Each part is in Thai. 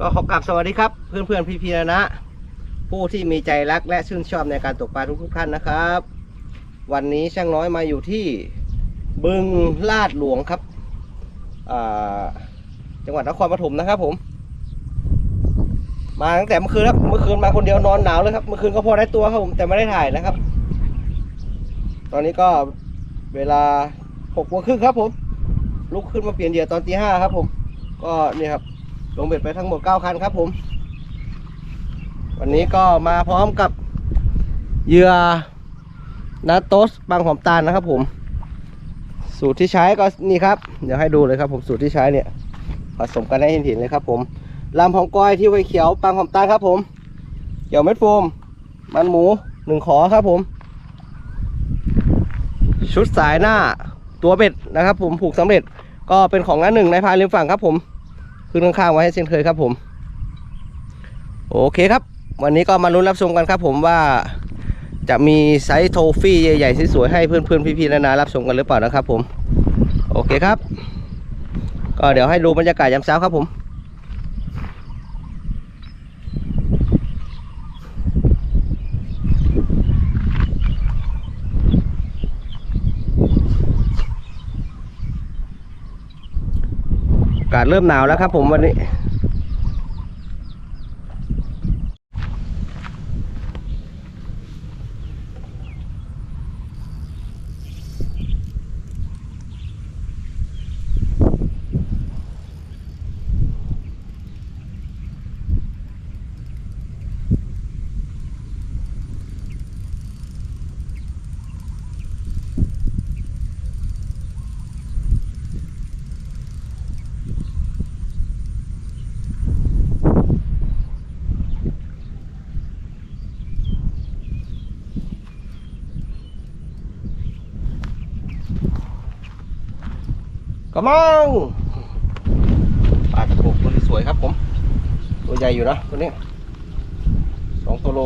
ก็ขอกลับสวัสดีครับ เพื่อนเพื่อนพี่พี่ๆนะนะ ผู้ที่มีใจรักและชื่นชอบในการตกปลาทุกๆท่านนะครับ วันนี้ช่างน้อยมาอยู่ที่บึงลาดหลวงครับจังหวัดนครปฐมนะครับผม มาตั้งแต่เมื่อคืนครับเมื่อคืนมาคนเดียวนอนหนาวเลยครับเมื่อคืนก็พอได้ตัวครับผมแต่ไม่ได้ถ่ายนะครับ ตอนนี้ก็เวลาหกโมงครึ่งครับผมลุกขึ้นมาเปลี่ยนเหยื่อตอนตีห้าครับผม ก็นี่ครับ ลงเบ็ดไปทั้งหมดเก้าคันครับผม วันนี้ก็มาพร้อมกับเหยื่อนาโตสบางหอมตาลนะครับผม สูตรที่ใช้ก็นี่ครับ เดี๋ยวให้ดูเลยครับผมสูตรที่ใช้เนี่ย ผสมกันให้เห็นเห็นเลยครับผมลำของก้อยที่ไวเขียวปังหอมตาลครับผมเกี่ยวเม็ดโฟม มันหมูหนึ่งขอครับผม ชุดสายหน้าตัวเบ็ดนะครับผมผูกสำเร็จก็เป็นของน้าหนึ่งในพายริมฝั่งครับผม ขึ้นข้างๆไว้ให้เช่นเคยครับผม โอเคครับ วันนี้ก็มาลุ้นรับชมกันครับผมว่าจะมีไซส์โทฟี่ใหญ่ๆสวยๆให้เพื่อนๆพี่ๆนานารับชมกันหรือเปล่านะครับผม โอเคครับ ก็เดี๋ยวให้ดูบรรยากาศยามเช้าครับผม อากาศ เริ่มหนาวแล้วครับผมวันนี้ กระมังปลาตะโปกตัวนี้สวยครับผม ตัวใหญ่อยู่นะตัวนี้สองตัวโล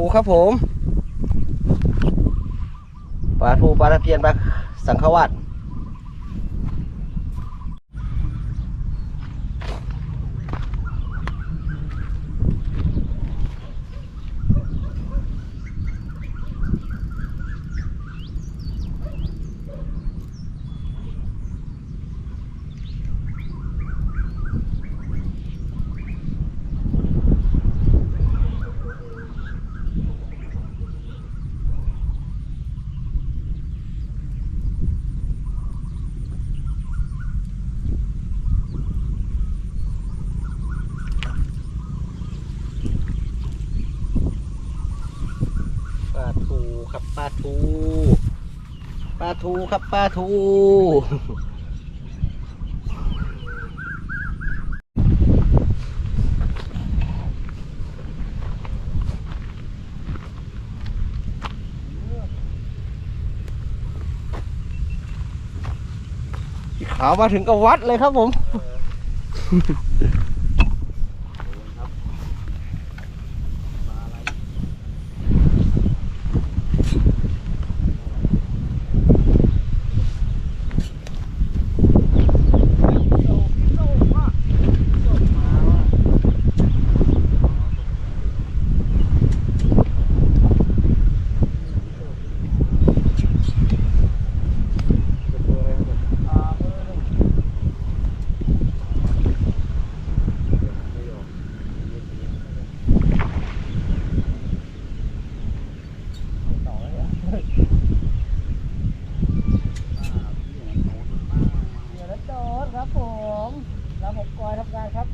ทูครับผมปลาทูปลาตะเพียนปลาสังขวัดปลาทูครับป ลาทูปลาทูครับปลาทูขาวมาถึงกับวัดเลยครับผม ผมแล้วผมกอยทำงานครับ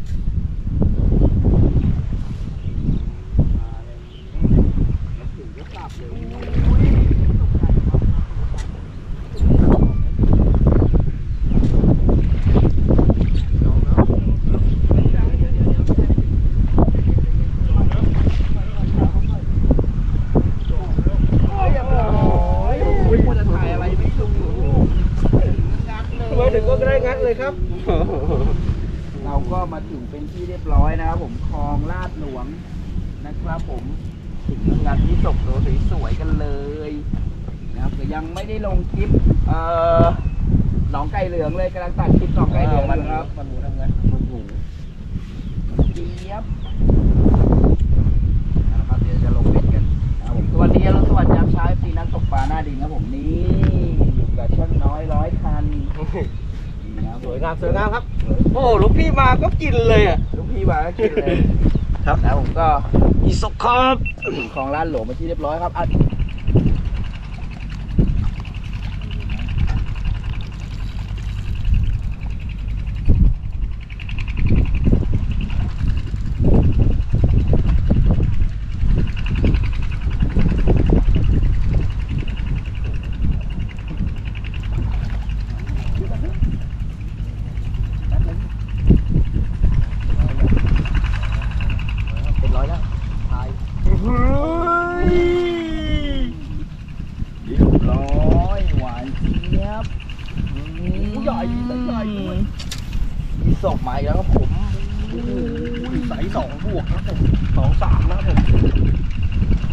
ก็ได้งัดเลยครับ เราก็มาถึงเป็นที่เรียบร้อยนะครับผมคลองลาดหลวงนะครับผมถึงงานที่ศพตัวสวยๆกันเลยนะครับแต่ยังไม่ได้ลงคลิปเอ่อหนองไก่เหลืองเลยกำลังตัดคลิปหนองไก่เหลืองอยู่ครับมันหมูทำไงมันหมูเจี๊ยบนะครับเดี๋ยวจะลงเบ็ดกันนะครับผมสวัสดีแล้วสวัสดียามเช้าสีนักตกปลาหน้าดินครับผมนี่อยู่กับช่างน้อยร้อยคันนี่นะ ครับสวยงามสวยงามครับ โอ้ลูกพี่มาก็กินเลยอะลูกพี่มาก็กินเลย ครับแล้วผมก็อีสกครับถึงคลองลาดหลวงมาที่เรียบร้อยครับอะเป็นร้อยแล้วทาย เรียบร้อยหวานเจี๊ยบใหญ่ใหญ่ด้วยมี ศพมาอีกแล้วครับผมใส่สองบวกครับผมสองสามนะครับผม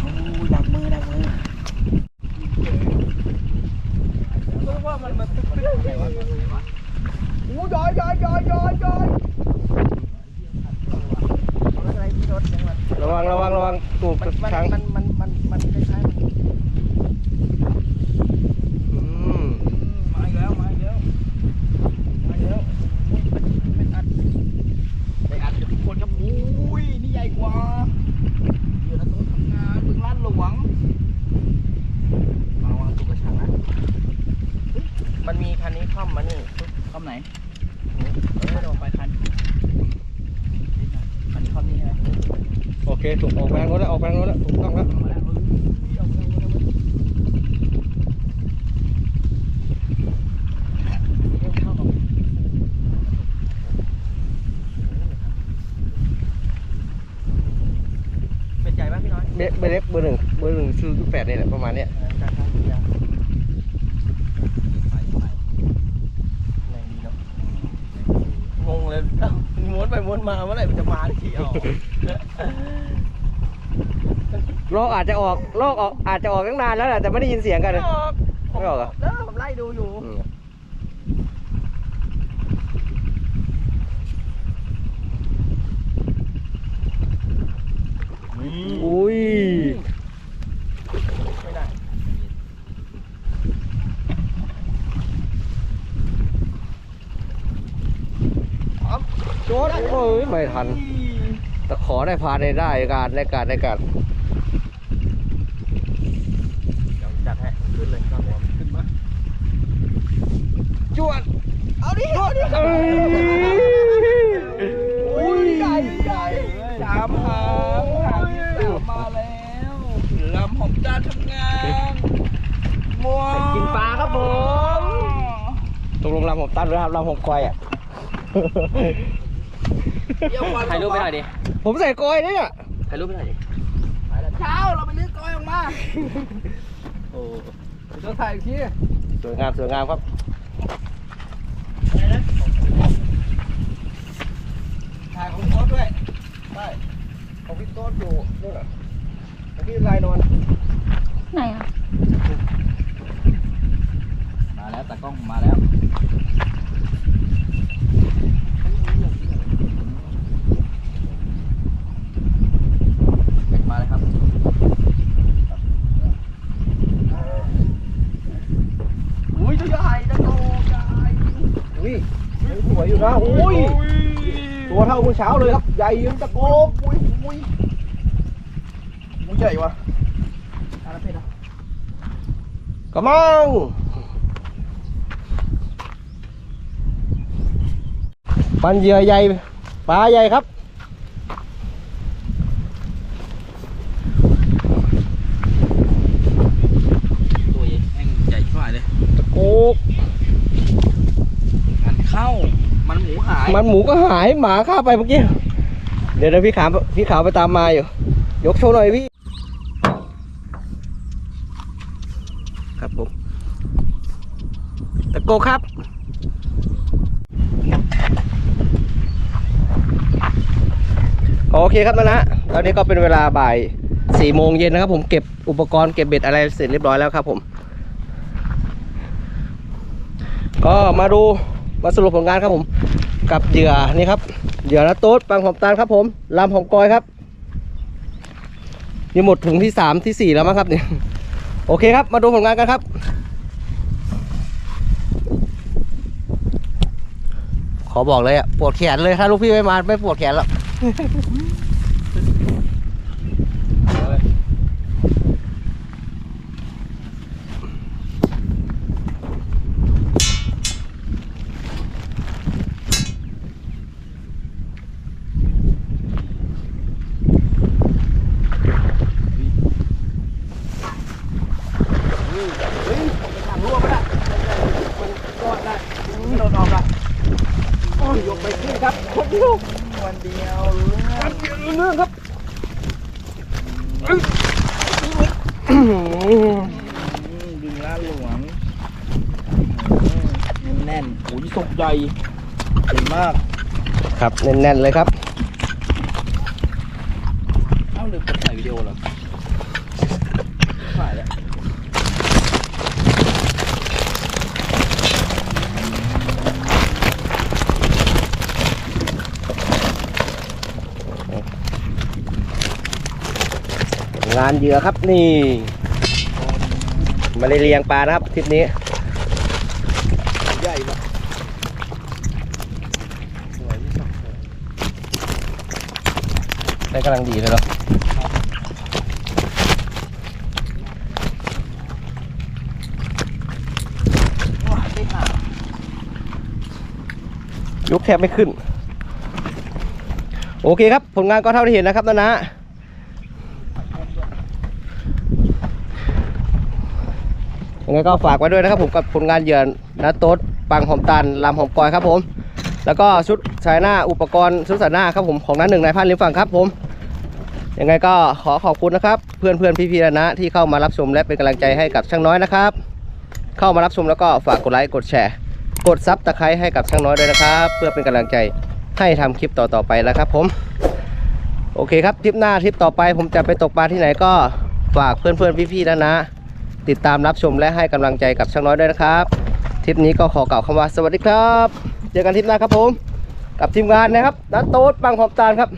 โอ้ยดักมือดักมือเพราะว่ามันมันตึ๊กตึ๊กไหนวะโอ้ยย้อยย้อยย้อยย้อยย้อยอะไรที่รถยังมันระวังระวังระวังถูกมันมันทางมันมันมันมันคล้ายๆมัน อืม มาอีกแล้วมาอีกแล้วมาอีกแล้วอุ้ยเป็นเป็นอัดไปอัดกับทุกคนครับอุ้ยนี่ใหญ่กว่าเดี๋ยวนะต้องทำงานบึงลาดหลวงมาระวังตุกกระชังนะ มันมีคันนี้คล่อมมานี่ คำไหนเออลงไปคันคันนี้คำนี้ใช่ไหม โอเคถูกออกแรงรถแล้วออกแรงรถแล้วถูกต้องแล้ว มาแล้วเออเอามาแล้วเอามาแล้วเข้ามา เป็นใจป่ะพี่น้ อยเบเบอร์เล็กเบอร์หนึ่งเบอร์หนึ่งคือแปดนี่แหละประมาณเนี้ยการทำยาไปไปแรงดีเนาะงงเลยเอ้าม้วนไปม้วนมาเมื่อไหร่มันจะมาทีเอาโลกอาจจะออกโลกออกอาจจะออกตั้งนานแล้วแหละแต่ไม่ได้ยินเสียงกัน ไม่นะออกไม่ออกเหรอ เออผมไล่ดูอยู่ อืม อุ้ยไม่ได้โจดโอ้ยไม่ทัน แต่ขอได้พาได้ได้การได้การได้การเดี๋ยวจัดให้ขึ้นเลยครับผมขึ้นมาจวดเอาดิเอาดิเอ้ยอุ้ยใหญ่ใหญ่สามหางหางที่สามมาแล้วลำของ การทำงานว้าวกินปลาครับผม ตกลงลำผมตั้นหรือครับลำผมควายอะถ่ายรูปไปหน่อยดิ ผมใส่กอยเนี่ย ถ่ายรูปไปหน่อยดิเช้าเราไปลื้อกอยออกมา โอ้เดี๋ยวถ่ายอีกทีสวยงามสวยงามครับถ่ายของโค้ดด้วยได้ของพี่โต๊ดอยู่นี่เหรอของพี่ลายนอน ไหนอะมาแล้วตากล้องมาแล้วมา เลยครับอุ้ยตัวใหญ่ตัวโตใหญ่อุ้ยสวยอยู่นะโอ้ยตัวเท่าเมื่อเช้าเลยครับใหญ่ยืนตะโกบอุ้ยอุ้ยอุ้ยใหญ่ว่ะอะไรเพชรอะกระมังปันเหยื่อใหญ่ปลาใหญ่ครับตัวแม่งใหญ่ช่วยเลยตะโกกมันเข้ามันหมูหายมันหมูก็หายหมาฆ่าไปเมื่อกี้ เดี๋ยวเดี๋ยวพี่ขาวพี่ขาวไปตามมาอยู่ ยกโชว์หน่อยพี่ ครับผมตะ โกครับ โอเคครับนะนะตอนนี้ก็เป็นเวลาบ่ายสี่โมงเย็นนะครับผมเก็บอุปกรณ์เก็บเบ็ดอะไรเสร็จเรียบร้อยแล้วครับผม ก็มาดูมาสรุปผลงานครับผม กับเหยื่อนี่ครับเหยื่อนะโต๊ดปังหอมตาลครับผมลำหอมกอยครับนี่หมดถุงที่สามที่สี่แล้วมั้งครับเนี่ยโอเคครับ มาดูผลงานกันครับ ขอบอกเลยอะปวดแขนเลยถ้าลูกพี่ไม่มาไม่ปวดแขนแล้วงรั่วปะล่ะมันรอดได้มันโดนออกอะโอ้ยยกไปขึ้นครับ คนเดียววันเดียวรู้เรื่อง เรื่องครับ อืมดึงล้านหลวงอืมแน่นๆโอ้ยสุก ใหญ่เห็นมากครับแน่นๆเลยครับเอ้าลืมกดถ่ายวิดีโอเหรอถ่ายแล้วงานเหยื่อครับนี่ไมาได้เลี้ยงปลานะครับทริปนี้ ใหญ่ปะสวยที่สุด ได้กำลังดีเลยเนาะว้าได้ห่างยกแทบไม่ขึ้น โอเคครับ ผลงานก็เท่าที่เห็นนะครับนะนะยังไงก็ฝากไว้ด้วยนะครับผมกับผลงานเหยื่อนะโต๊ดปังหอมตันลำหอมกอยครับผม แล้วก็ชุดสายหน้าอุปกรณ์ชุดสายหน้าครับผมของนั้นหนึ่งนายพันริมฝั่งครับผม ยังไงก็ขอขอบคุณนะครับ เพื่อนเพื่อนพี่พี่ๆนะที่เข้ามารับชมและเป็นกำลังใจให้กับช่างน้อยนะครับ เข้ามารับชมแล้วก็ฝากกดไลค์กดแชร์ กดซับตะไคร้ให้กับช่างน้อยด้วยนะครับ เพื่อเป็นกำลังใจให้ทำคลิปต่อๆไปแล้วครับ ผม โอเคครับทริปหน้าทริปต่อไป ผมจะไปตกปลาที่ไหนก็ฝากเพื่อนๆพี่ๆนะนะ ติดตามรับชมและให้กำลังใจกับช่างน้อยด้วยนะครับทริปนี้ก็ขอกล่าวคำว่าสวัสดีครับ เจอกันทริปหน้าครับผม กับทีมงานนะครับนัดโต๊ดบางหอมตาลครับ